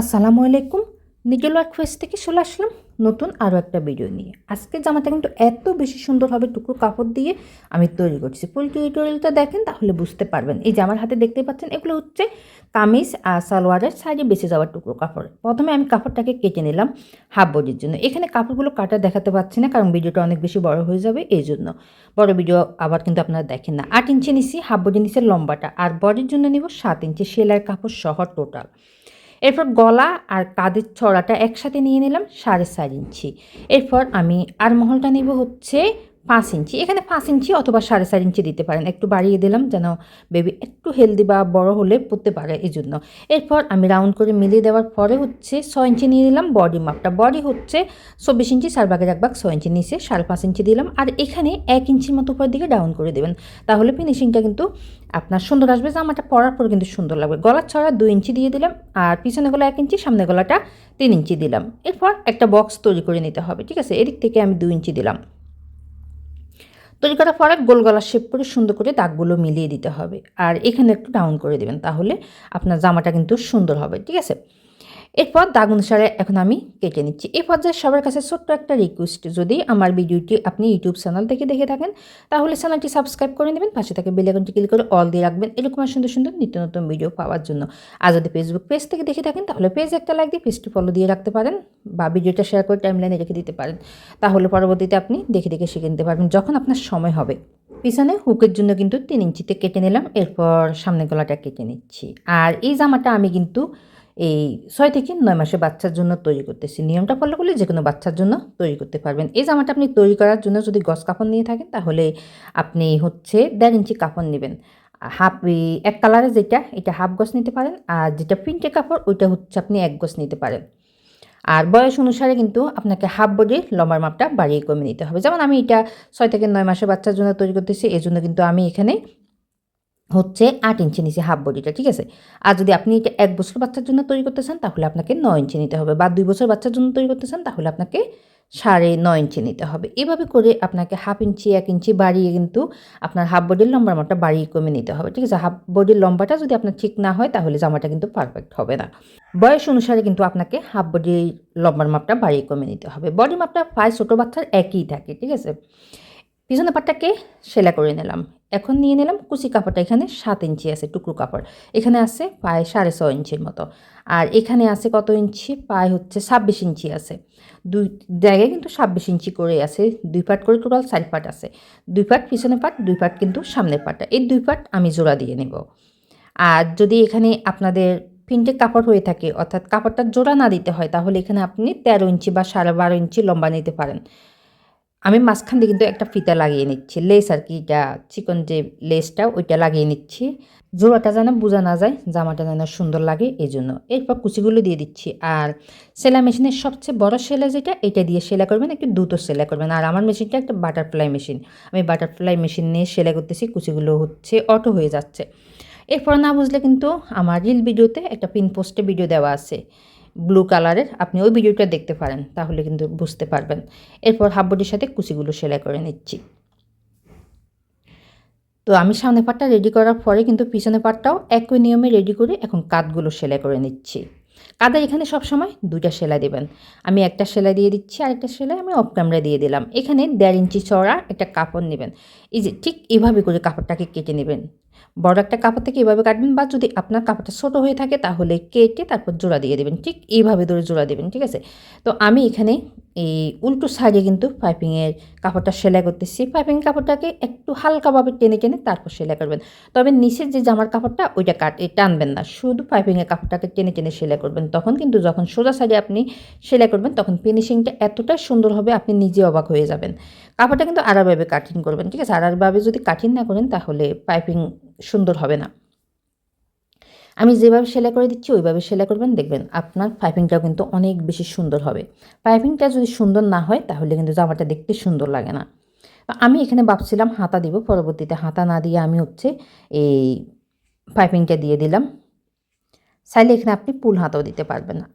আসসালামু আলাইকুম। নিজল work face থেকে চলে আসলাম নতুন আরও একটা ভিডিও নিয়ে। আজকে জামাটা কিন্তু এত বেশি সুন্দর হবে টুকরো কাপড় দিয়ে আমি তৈরি করছি। ফুল টিউটোরিয়ালটা দেখেন তাহলে বুঝতে পারবেন। এই জামার হাতে দেখতে পাচ্ছেন, এগুলো হচ্ছে কামিজ আর সালোয়ারের সাইডে বেঁচে যাওয়ার টুকরো কাপড়। প্রথমে আমি কাপড়টাকে কেটে নিলাম হাফ বডির জন্য। এখানে কাপড়গুলো কাটা দেখাতে পাচ্ছি না, কারণ ভিডিওটা অনেক বেশি বড় হয়ে যাবে এই জন্য। বড় ভিডিও আবার কিন্তু আপনারা দেখেন না। আট ইঞ্চি নিচ্ছি হাফ বডি নিচের লম্বাটা। আর বডির জন্য নিব সাত ইঞ্চি সেলাইয়ের কাপড় সহ টোটাল এরপর গলা আর কাঁধের ছড়াটা একসাথে নিয়ে নিলাম সাড়ে চার ইঞ্চি। এরপর আমি আর মহলটা নেব হচ্ছে পাঁচ ইঞ্চি, এখানে পাঁচ ইঞ্চি অথবা সাড়ে চার ইঞ্চি দিতে পারেন। একটু বাড়িয়ে দিলাম যেন বেবি একটু হেলদি বা বড় হলে পড়তে পারে এই জন্য এরপর আমি রাউন্ড করে মিলিয়ে দেওয়ার পরে হচ্ছে ছয় ইঞ্চি নিয়ে নিলাম বডি মাপটা বডি হচ্ছে চব্বিশ ইঞ্চি, চার ভাগের এক ভাগ ছয় ইঞ্চি নিচে, সাড়ে পাঁচ ইঞ্চি দিলাম। আর এখানে এক ইঞ্চির মতো উপর দিকে ডাউন করে দেবেন। তাহলে ফিনিশিংটা কিন্তু আপনার সুন্দর আসবে। জামাটা পরার পর কিন্তু সুন্দর লাগবে। গলার ছড়া দুই ইঞ্চি দিয়ে দিলাম আর পিছনে গলা এক ইঞ্চি, সামনে গলাটা তিন ইঞ্চি দিলাম। এরপর একটা বক্স তৈরি করে নিতে হবে, ঠিক আছে? এদিক থেকে আমি দুই ইঞ্চি দিলাম। তৈরি করার পরে গোল গলা শেপ করে সুন্দর করে দাগগুলো মিলিয়ে দিতে হবে। আর এখানে একটু ডাউন করে দেবেন, তাহলে আপনার জামাটা কিন্তু সুন্দর হবে, ঠিক আছে? এরপর দাগ অনুসারে এখন আমি কেটে নিচ্ছি। এই পর্যায়ে সবার কাছে ছোট্ট একটা রিকোয়েস্ট যদি আমার ভিডিওটি আপনি ইউটিউব চ্যানেল থেকে দেখে থাকেন, তাহলে চ্যানেলটি সাবস্ক্রাইব করে নেবেন, পাশে থাকে বেলাইকনটি ক্লিক করে অল দিয়ে রাখবেন। এরকম সুন্দর সুন্দর নিত্য নতুন ভিডিও পাওয়ার জন্য। আর যদি ফেসবুক পেজ থেকে দেখে থাকেন, তাহলে পেজ একটা লাইক দিয়ে পেজটি ফলো দিয়ে রাখতে পারেন বা ভিডিওটা শেয়ার করে টাইমলাইনে রেখে দিতে পারেন। তাহলে পরবর্তীতে আপনি দেখে দেখে শিখে নিতে পারবেন যখন আপনার সময় হবে। পিছনে হুকের জন্য কিন্তু তিন ইঞ্চিতে কেটে নিলাম, এরপর সামনে গলাটা কেটে নিচ্ছি। আর এই জামাটা আমি কিন্তু এই ছয় থেকে নয় মাসে বাচ্চার জন্য তৈরি করতেছি। নিয়মটা ফলো করলে যে কোনো বাচ্চার জন্য তৈরি করতে পারবেন। এই জামাটা আপনি তৈরি করার জন্য যদি গস কাপড় নিয়ে থাকেন, তাহলে আপনি হচ্ছে দেড় ইঞ্চি কাপড় নেবেন। হাফ এক কালারে যেটা, এটা হাফ গজ নিতে পারেন আর যেটা প্রিন্টে কাপড়, ওইটা হচ্ছে আপনি এক গজ নিতে পারেন। আর বয়স অনুসারে কিন্তু আপনাকে হাফ বডির লম্বার মাপটা বাড়িয়ে কমে নিতে হবে। যেমন আমি এটা ছয় থেকে নয় মাসের বাচ্চার জন্য তৈরি করতেছি এই জন্য কিন্তু আমি এখানে হচ্ছে আট ইঞ্চি নিচে হাফ বডিটা ঠিক আছে? আর যদি আপনি এটা এক বছর বাচ্চার জন্য তৈরি করতে চান, তাহলে আপনাকে নয় ইঞ্চি নিতে হবে। বা দুই বছর বাচ্চার জন্য তৈরি করতে চান, তাহলে আপনাকে সাড়ে নয় ইঞ্চি নিতে হবে। এভাবে করে আপনাকে হাফ ইঞ্চি, এক ইঞ্চি বাড়িয়ে কিন্তু আপনার হাফ বডির লম্বার মাপটা বাড়িয়ে কমে নিতে হবে, ঠিক আছে? হাফ বডির লম্বাটা যদি আপনার ঠিক না হয়, তাহলে জামাটা কিন্তু পারফেক্ট হবে না। বয়স অনুসারে কিন্তু আপনাকে হাফ বডির লম্বার মাপটা বাড়িয়ে কমে নিতে হবে। বডি মাপটা প্রায় ছোটো বাচ্চার একই থাকে, ঠিক আছে? পিছনে পাটটাকে সেলাই করে নিলাম। এখন নিয়ে নিলাম কুচি কাপড়টা, এখানে সাত ইঞ্চি আছে টুকরো কাপড়। এখানে আছে পায়ে সাড়ে ছয় ইঞ্চির মতো। আর এখানে আছে কত ইঞ্চি? পায়ে হচ্ছে ছাব্বিশ ইঞ্চি আছে। দুই জায়গায় কিন্তু ছাব্বিশ ইঞ্চি করে আছে। দুই পাট করে টোটাল চার পাট আছে। দুই পাট পিছনে পাট, দুই পাট কিন্তু সামনের পাটটা এই দুই পাট আমি জোড়া দিয়ে নেব। আর যদি এখানে আপনাদের প্রিন্টের কাপড় হয়ে থাকে, অর্থাৎ কাপড়টা জোড়া না দিতে হয়, তাহলে এখানে আপনি তেরো ইঞ্চি বা সাড়ে বারো ইঞ্চি লম্বা নিতে পারেন। আমি মাঝখান দিয়ে কিন্তু একটা ফিতা লাগিয়ে নিচ্ছি। লেস আর কি, এটা চিকন যে লেসটা, ওইটা লাগিয়ে নিচ্ছি। জোড়াটা যেন বোঝা না যায়, জামাটা যেন সুন্দর লাগে এই জন্য এরপর কুচিগুলো দিয়ে দিচ্ছি। আর সেলাই মেশিনের সবচেয়ে বড় সেলাই যেটা, এটা দিয়ে সেলাই করবেন, একটু দ্রুত সেলাই করবেন। আর আমার মেশিনটা একটা বাটারফ্লাই মেশিন। আমি বাটারফ্লাই মেশিন নিয়ে সেলাই করতেছি, কুচিগুলো হচ্ছে অটো হয়ে যাচ্ছে। এরপর না বুঝলে কিন্তু আমার রিল ভিডিওতে একটা পিন পোস্টে ভিডিও দেওয়া আছে। ব্লু কালারের আপনি ওই ভিডিওটা দেখতে পারেন, তাহলে কিন্তু বুঝতে পারবেন। এরপর হাফ বডির সাথে কুচিগুলো সেলাই করে নিচ্ছি। তো আমি সামনে পাটটা রেডি করার পরে কিন্তু পিছনে পাটটাও একই নিয়মে রেডি করে এখন কাঁধগুলো সেলাই করে নিচ্ছি। কাদের এখানে সবসময় দুইটা সেলাই দেবেন। আমি একটা সেলাই দিয়ে দিচ্ছি আর একটা সেলাই আমি অফ ক্যামেরা দিয়ে দিলাম। এখানে দেড় ইঞ্চি চড়া একটা কাপড় নেবেন। এই যে ঠিক এভাবে করে কাপড়টাকে কেটে নেবেন। বড় একটা কাপড় থেকে এভাবে কাটবেন, বা যদি আপনার কাপড়টা ছোটো হয়ে থাকে তাহলে কেটে তারপর জোড়া দিয়ে দেবেন। ঠিক এইভাবে ধরে জোড়া দেবেন, ঠিক আছে? তো আমি এখানে এই উল্টো সাইডে কিন্তু পাইপিংয়ের কাপড়টা সেলাই করতেছি। পাইপিং কাপড়টাকে একটু হালকাভাবে টেনে টেনে তারপর সেলাই করবেন। তবে নিচের যে জামার কাপড়টা, ওইটা কাট টানবেন না। শুধু পাইপিংয়ের কাপড়টাকে টেনে টেনে সেলাই করবেন। তখন কিন্তু যখন সোজা সাইডে আপনি সেলাই করবেন, তখন ফিনিশিংটা এতটাই সুন্দর হবে, আপনি নিজে অবাক হয়ে যাবেন। কাপড়টা কিন্তু আড়াভাবে কাটিং করবেন, ঠিক আছে? আড়াভাবে যদি কাটিং না করেন, তাহলে পাইপিং সুন্দর হবে না। আমি যেভাবে সেলাই করে দিচ্ছি, ওইভাবে সেলাই করবেন। দেখবেন আপনার পাইপিংটাও কিন্তু অনেক বেশি সুন্দর হবে। পাইপিংটা যদি সুন্দর না হয়, তাহলে কিন্তু জামাটা দেখতে সুন্দর লাগে না। আমি এখানে ভাবছিলাম হাতা দিব, পরবর্তীতে হাতা না দিয়ে আমি হচ্ছে এই পাইপিংটা দিয়ে দিলাম। চাইলে এখানে আপনি পুল হাতাও দিতে পারবেন না।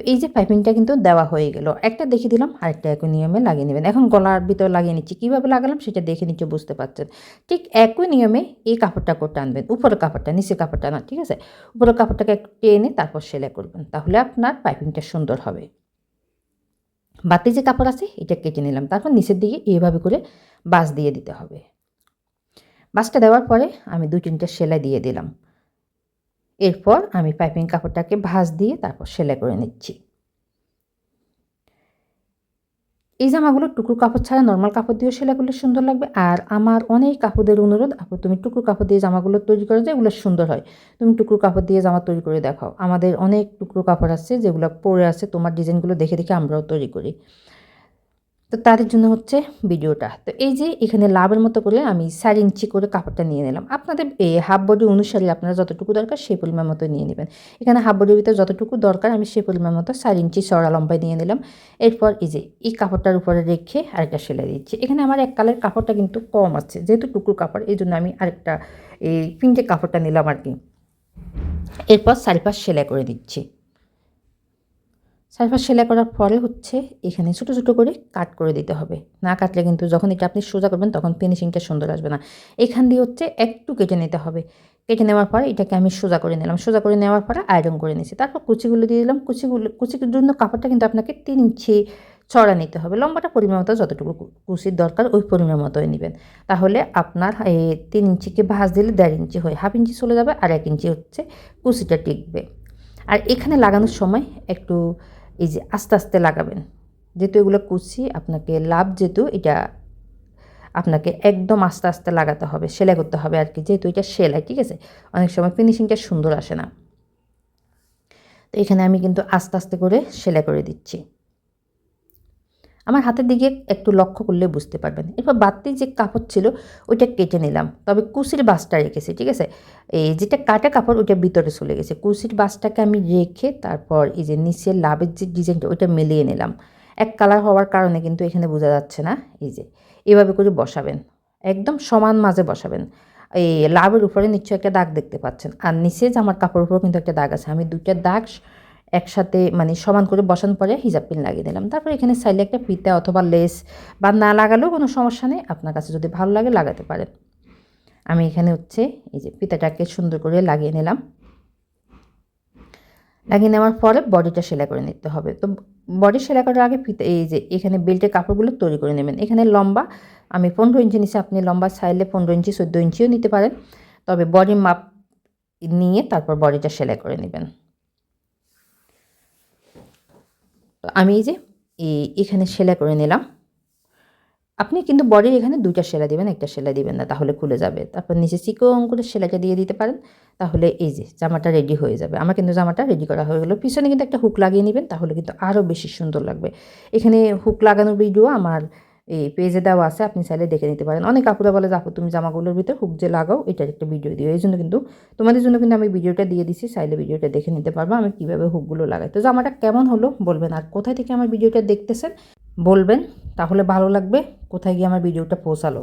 তো এই যে পাইপিংটা কিন্তু দেওয়া হয়ে গেল। একটা দেখিয়ে দিলাম, আরেকটা একই নিয়মে লাগিয়ে নেবেন। এখন গলার ভিতরে লাগিয়ে নিচ্ছি। কীভাবে লাগালাম সেটা দেখে নিচ্ছে, বুঝতে পারছেন? ঠিক একই নিয়মে এই কাপড়টা করতে আনবেন উপরের কাপড়টা, নিচের কাপড়টা না, ঠিক আছে? উপরের কাপড়টাকে একটু টেনে তারপর সেলাই করবেন। তাহলে আপনার পাইপিংটা সুন্দর হবে। বাতি যে কাপড় আছে, এটা কেটে নিলাম। তারপর নিচের দিকে এইভাবে করে বাস দিয়ে দিতে হবে। বাসটা দেওয়ার পরে আমি দু তিনটা সেলাই দিয়ে দিলাম। এরপর আমি পাইপিং কাপড়টাকে ভাঁজ দিয়ে তারপর সেলাই করে নিচ্ছি। এই জামাগুলো টুকরো কাপড় ছাড়া নর্মাল কাপড় দিয়েও সেলাই করলে সুন্দর লাগবে। আর আমার অনেক কাপড়দের অনুরোধ, আপু, তুমি টুকরো কাপড় দিয়ে জামাগুলো তৈরি করে যায় এগুলো সুন্দর হয়। তুমি টুকরো কাপড় দিয়ে জামা তৈরি করে দেখাও। আমাদের অনেক টুকরো কাপড় আছে যেগুলো পরে আছে, তোমার ডিজাইনগুলো দেখে দেখে আমরাও তৈরি করি। তো তাদের জন্য হচ্ছে ভিডিওটা। তো এই যে এখানে লাভের মতো করে আমি চার ইঞ্চি করে কাপড়টা নিয়ে নিলাম। আপনাদের এই হাফ বডি অনুসারে আপনারা যতটুকু দরকার সেই পরিমাণ মতো নিয়ে নেবেন। এখানে হাফ বডির ভিতরে যতটুকু দরকার আমি সেই পরিমাণ মতো চার ইঞ্চি চড়া লম্বায় নিয়ে নিলাম। এরপর এই যে এই কাপড়টার উপরে রেখে আরেকটা সেলাই দিচ্ছি। এখানে আমার এক কালের কাপড়টা কিন্তু কম আছে, যেহেতু টুকরো কাপড়, এই জন্য আমি আরেকটা এই পিনটে কাপড়টা নিলাম আর কি। এরপর চারিপাশ সেলাই করে দিচ্ছি। সাইফার সেলাই করার পরে হচ্ছে এখানে ছোটো ছোটো করে কাট করে দিতে হবে। না কাটলে কিন্তু যখন এটা আপনি সোজা করবেন তখন ফিনিশিংটা সুন্দর আসবে না। এখান দিয়ে হচ্ছে একটু কেটে নিতে হবে। কেটে নেওয়ার পরে এটাকে আমি সোজা করে নিলাম। সোজা করে নেওয়ার পরে আয়রন করে নিয়েছি তারপর কুচিগুলো দিয়ে দিলাম। কুচিগুলো, কুচির জন্য কাপড়টা কিন্তু আপনাকে তিন ইঞ্চি ছড়া নিতে হবে। লম্বাটা পরিমাণ মতো যতটুকু কুচির দরকার ওই পরিমাণ মতোই নেবেন। তাহলে আপনার এই তিন ইঞ্চিকে ভাঁজ দিলে দেড় ইঞ্চি হয়। হাফ ইঞ্চি চলে যাবে আর এক ইঞ্চি হচ্ছে কুচিটা টিকবে। আর এখানে লাগানোর সময় একটু এই যে আস্তে আস্তে লাগাবেন। যেহেতু এগুলো কুচি, আপনাকে লাভ যেহেতু এটা আপনাকে একদম আস্তে আস্তে লাগাতে হবে, সেলাই করতে হবে আর কি, যেহেতু এটা সেলাই, ঠিক আছে? অনেক সময় ফিনিশিংটা সুন্দর আসে না। তো এখানে আমি কিন্তু আস্তে আস্তে করে সেলাই করে দিচ্ছি। আমার হাতের দিকে একটু লক্ষ্য করলে বুঝতে পারবেন। এরপর বাড়তি যে কাপড় ছিল, ওইটা কেটে নিলাম। তবে কুচির বাসটা রেখেছি, ঠিক আছে? এই যেটা কাটা কাপড়, ওইটা ভিতরে চলে গেছে। কুচির বাসটাকে আমি রেখে তারপর এই যে নিচের লাভের যে ডিজাইনটা, ওইটা মিলিয়ে নিলাম। এক কালার হওয়ার কারণে কিন্তু এখানে বোঝা যাচ্ছে না। এই যে, এভাবে করে বসাবেন। একদম সমান মাঝে বসাবেন। এই লাভের উপরে নিশ্চয় একটা দাগ দেখতে পাচ্ছেন। আর নিচে জামার কাপড়ের উপর কিন্তু একটা দাগ আছে। আমি দুইটা দাগ একসাথে মানে সমান করে বসানোর পরে হিজাব পিন লাগিয়ে দিলাম। তারপর এখানে চাইলে একটা ফিতা অথবা লেস বা না লাগালেও কোনো সমস্যা নেই, আপনার কাছে যদি ভালো লাগে লাগাতে পারেন। আমি এখানে হচ্ছে এই যে ফিতাটাকে সুন্দর করে লাগিয়ে নিলাম। লাগিয়ে নেওয়ার পরে বডিটা সেলাই করে নিতে হবে। তো বডি সেলাই করার আগে ফিতে, এই যে এখানে বেল্টের কাপড়গুলো তৈরি করে নেবেন। এখানে লম্বা, আমি পনেরো ইঞ্চি নিচে, আপনি লম্বা চাইলে পনেরো ইঞ্চি, চোদ্দ ইঞ্চিও নিতে পারেন। তবে বডির মাপ নিয়ে তারপর বডিটা সেলাই করে নেবেন। তো আমি এই যে এখানে সেলাই করে নিলাম। আপনি কিন্তু বডির এখানে দুটা সেলাই দিবেন, একটা সেলাই দিবেন না, তাহলে খুলে যাবে। তারপর নিচে চিকন করে সেলাইটা দিয়ে দিতে পারেন। তাহলে এই যে, জামাটা রেডি হয়ে যাবে। আমার কিন্তু জামাটা রেডি করা হয়ে গেলো। পিছনে কিন্তু একটা হুক লাগিয়ে নেবেন, তাহলে কিন্তু আরও বেশি সুন্দর লাগবে। এখানে হুক লাগানোর ভিডিও আমার এই পেজে দেওয়া আছে, আপনি চাইলে দেখে নিতে পারেন। অনেক কাপড়া বলে আপু, তুমি জামাগুলোর ভিতরে হুক যে লাগাও এটার একটা ভিডিও দিও। এই জন্য কিন্তু তোমাদের জন্য কিন্তু আমি ভিডিওটা দিয়ে দিছি, চাইলে ভিডিওটা দেখে নিতে পারব আমি কীভাবে হুকগুলো লাগাই। তো জামাটা কেমন হলো বলবেন, আর কোথায় থেকে আমার ভিডিওটা দেখতেছেন বলবেন, তাহলে ভালো লাগবে, কোথায় গিয়ে আমার ভিডিওটা পৌঁছালো।